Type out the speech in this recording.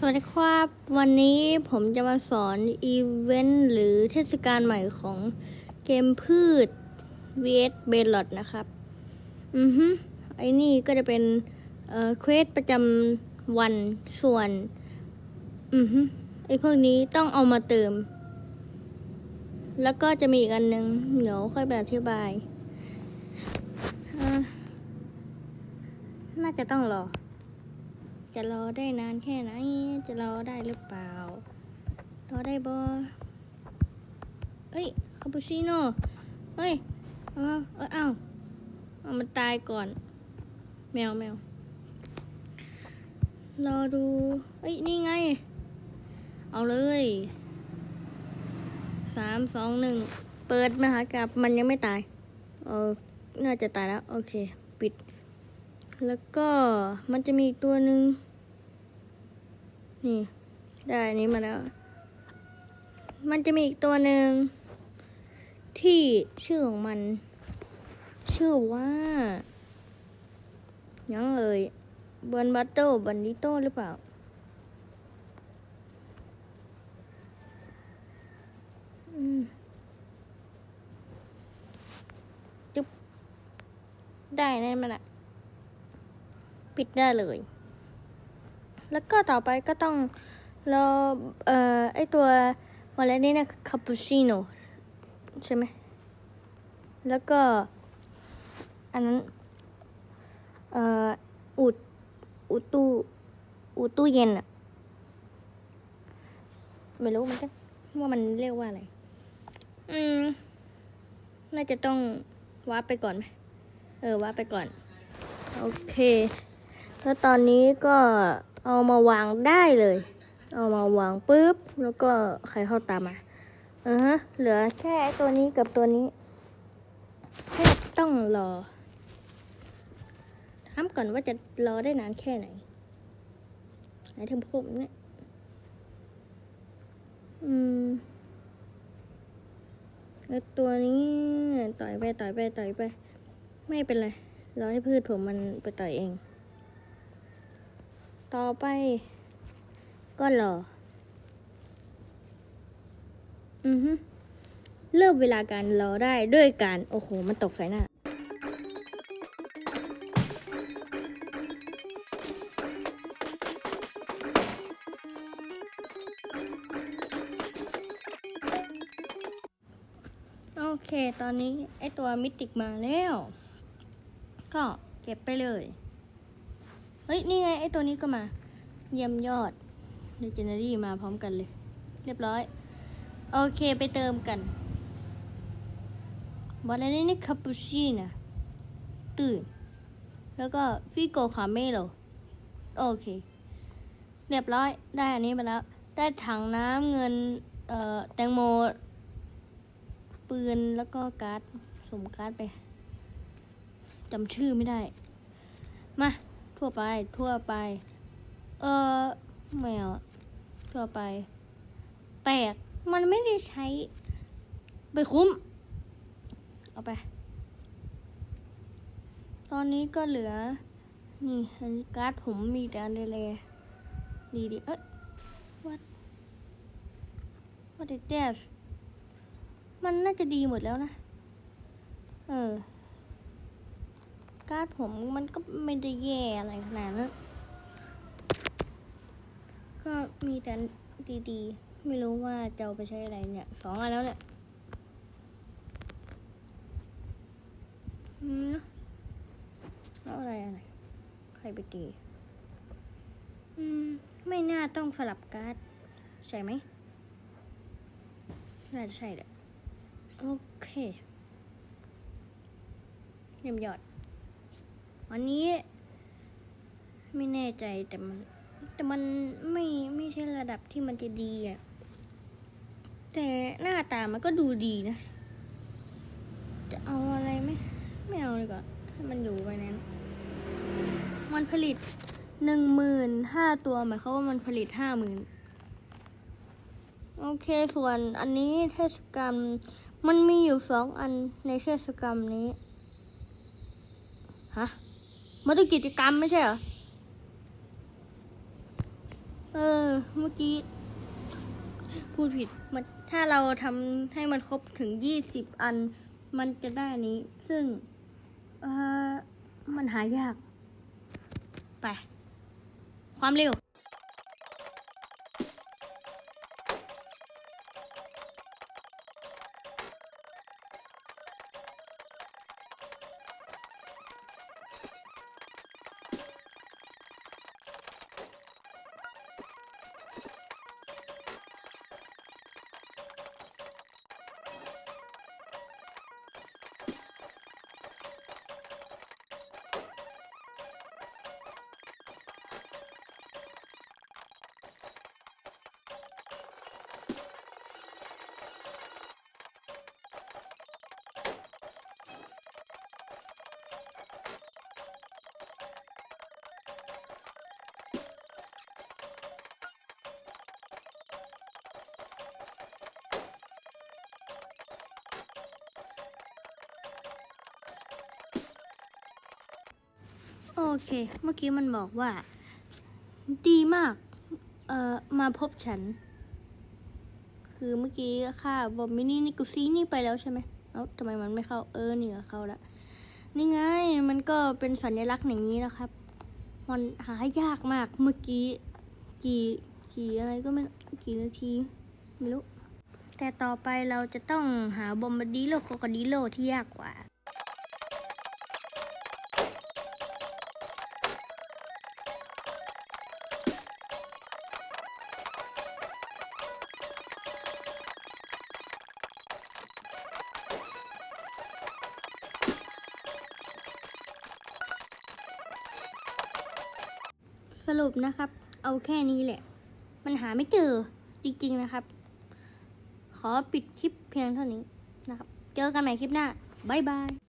สวัสดีครับวันนี้ผมจะมาสอนอีเวนต์หรือเทศกาลใหม่ของเกมพืช vs b e l o t นะครับ อือฮึไอ้นี่ก็จะเป็นเอ่อเควสประจำวันส่วน อือฮึไอ้พวกนี้ต้องเอามาเติม แล้วก็จะมีอีกอันหนึ่งเดี๋ยวค่อยไปอธิบาย น่าจะต้องรอ จะรอได้นานแค่ไหน จะรอได้หรือเปล่า รอได้บอเอ้ย คาปูชิโน่ เฮ้ยเอาเออเอาเอามันตายก่อน แมวแมว รอดู เอ้ย นี่ไง เอาเลยสามสองหนึ่ง เปิดมหากราบมันยังไม่ตาย เออ น่าจะตายแล้ว โอเค ปิด แล้วก็มันจะมีตัวหนึ่ง นี่ ได้อันนี้มาแล้ว มันจะมีอีกตัวหนึ่ง ที่ชื่อของมัน ชื่อว่ายังเอ่ยบันบัตโตบันดิโตหรือเปล่า จุ๊บ ได้แน่มันอะปิดได้เลย แล้วก็ต่อไปก็ต้องรอเอ่อไอตัววันแรกนี่นะคาปูชิโน่ใช่ไหม แล้วก็ อันนั้น เอ่ออุดอุดตู้อุดตู้เย็นอะไม่รู้เหมือนกันว่ามันเรียกว่าอะไร อืม น่าจะต้องวาร์ปไปก่อนไหม เออวาร์ปไปก่อน โอเค แล้วตอนนี้ก็ เอามาวางได้เลย เอามาวางปุ๊บ แล้วก็ใครเข้าตามมาอือฮะเหลือแค่ตัวนี้กับตัวนี้แค่ต้องรอถามก่อนว่าจะรอได้นานแค่ไหนไหนถึงผมเนี่ยอืมแล้วตัวนี้ต่อยไปต่อยไปต่อยไป ไม่เป็นไรรอให้พืชผมมันไปต่อยเอง ต่อไป ก็รอ อือฮึเริ่มเวลาการรอได้ด้วยการ โอ้โห มันตกใส่หน้า โอเค ตอนนี้ ไอตัวมิติกมาแล้ว ก็เก็บไปเลย เฮ้ย นี่ไง ไอตัวนี้ก็มา เยี่ยมยอดเดจเนอรี่มาพร้อมกันเลย เรียบร้อย โอเคไปเติมกันบอลนี้นี่คาปูชิน่ะตื่น แล้วก็ฟิโกคาเมโลโอเค เรียบร้อย ได้อันนี้มาแล้ว ได้ถังน้ำเงิน เอ่อ แตงโม ปืน แล้วก็การ์ดสมการ์ดไปจำชื่อไม่ได้ มา ทั่วไป ทั่วไป เออแมวทั่วไปแปลกมันไม่ได้ใช้ ไปคุ้ม เอาไป ตอนนี้ก็เหลือ นี่อันนี้การ์ดผมมีแต่อันเลวๆดีดีเอ้ย what what is that มันน่าจะดีหมดแล้วนะ เออ การ์ดผมมันก็ไม่ได้แย่อะไรขนาดนั้น ก็มีแต่ดีๆ ไม่รู้ว่าจะเอาไปใช้อะไรเนี่ยสองอันแล้วเนี่ยอืมแล้วอะไรอะไรใครไปตีอืม ไม่น่าต้องสลับการ์ดใช่ไหมน่าจะใช่แหละโอเคเยี่ยมยอด วันนี้ ไม่แน่ใจแต่มัน แต่มันไม่ไม่ใช่ระดับที่มันจะดีอะแต่หน้าตามันก็ดูดีนะ จะเอาอะไรไหมไม่เอาเลยก่อนให้มันอยู่ไปนั้น มันผลิตหนึ่งหมื่นห้าตัวหมายความว่ามันผลิตห้าหมื่นโอเคส่วนอันนี้เทศกาลมันมีอยู่สองอันในเทศกาลนี้ ฮะ มันต้องกิจกรรมไม่ใช่เหรอ เออ เมื่อกี้ พูดผิดมันถ้าเราทำให้มันครบถึงยี่สิบอัน มันจะได้นนี้ ซึ่ง เออมันหายาก ไป ความเร็ว โอเค เมื่อกี้มันบอกว่า ดีมาก เอ่อ มาพบฉัน คือเมื่อกี้ค่ะบอมมินี่นี่กูซีนี่ไปแล้วใช่ไหมเอ้าทำไมมันไม่เข้า เออนี่ก็เข้าละนี่ไง มันก็เป็นสัญลักษณ์อย่างนี้นะครับ มันหายากมาก เมื่อกี้ กี่กี่อะไรก็ไม่รู้กี่นาที ไม่รู้ แต่ต่อไปเราจะต้องหาบอมบดีโลโคคดีโลที่ยากกว่า สรุปนะครับ เอาแค่นี้แหละ มันหาไม่เจอจริงๆนะครับ ขอปิดคลิปเพียงเท่านี้นะครับ เจอกันใหม่คลิปหน้า บ๊ายบาย